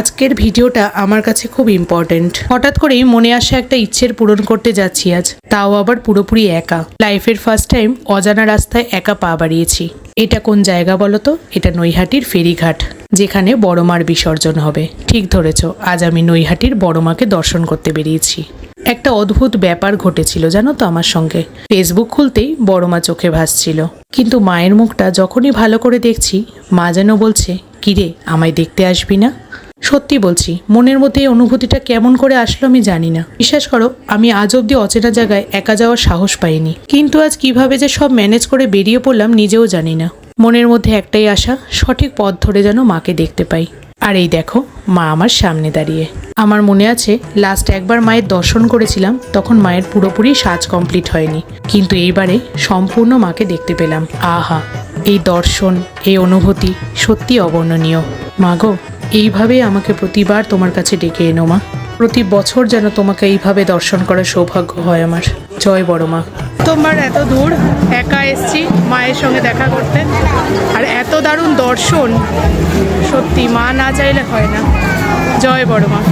আজকের ভিডিওটা আমার কাছে খুব ইম্পর্ট্যান্ট হঠাৎ করেই মনে আসা একটা ইচ্ছের পূরণ করতে যাচ্ছি আজ। তাও আবার পুরোপুরি একা। লাইফের ফার্স্ট টাইম অজানা রাস্তায় একা পা বাড়িয়েছি। এটা কোন জায়গা বলো তো এটা নৈহাটির ফেরিঘাট, যেখানে বড় মার বিসর্জন হবে। ঠিক ধরেছ, আজ আমি নৈহাটির বড়মাকে দর্শন করতে বেরিয়েছি। একটা অদ্ভুত ব্যাপার ঘটেছিল জানো তো আমার সঙ্গে। ফেসবুক খুলতেই বড় মা চোখে ভাসছিল। কিন্তু মায়ের মুখটা যখনই ভালো করে দেখছি, মা যেন বলছে, কিরে, আমায় দেখতে আসবি না? সত্যি বলছি, মনের মধ্যে এই অনুভূতিটা কেমন করে আসলো আমি জানি না। বিশ্বাস করো, আমি আজ অবধি অচেনা জায়গায় একা যাওয়ার সাহস পাইনি। কিন্তু আজ কীভাবে যে সব ম্যানেজ করে বেরিয়ে পড়লাম নিজেও জানি না। মনের মধ্যে একটাই আশা, সঠিক পথ ধরে যেন মাকে দেখতে পাই। আর এই দেখো, মা আমার সামনে দাঁড়িয়ে। আমার মনে আছে লাস্ট একবার মায়ের দর্শন করেছিলাম, তখন মায়ের পুরোপুরি সাজ কমপ্লিট হয়নি। কিন্তু এইবারে সম্পূর্ণ মাকে দেখতে পেলাম। আহা, এই দর্শন, এই অনুভূতি সত্যি অবর্ণনীয়। মাগো এইভাবেই আমাকে প্রতিবার তোমার কাছে ডেকে এনো মা। প্রতি বছর যেন তোমাকে এইভাবে দর্শন করার সৌভাগ্য হয় আমার। জয় বড় মা। তোমার এত দূর একা এসছি মায়ের সঙ্গে দেখা করতে। আর এত দারুণ দর্শন সত্যি মা না চাইলে হয় না। জয় বড় মা।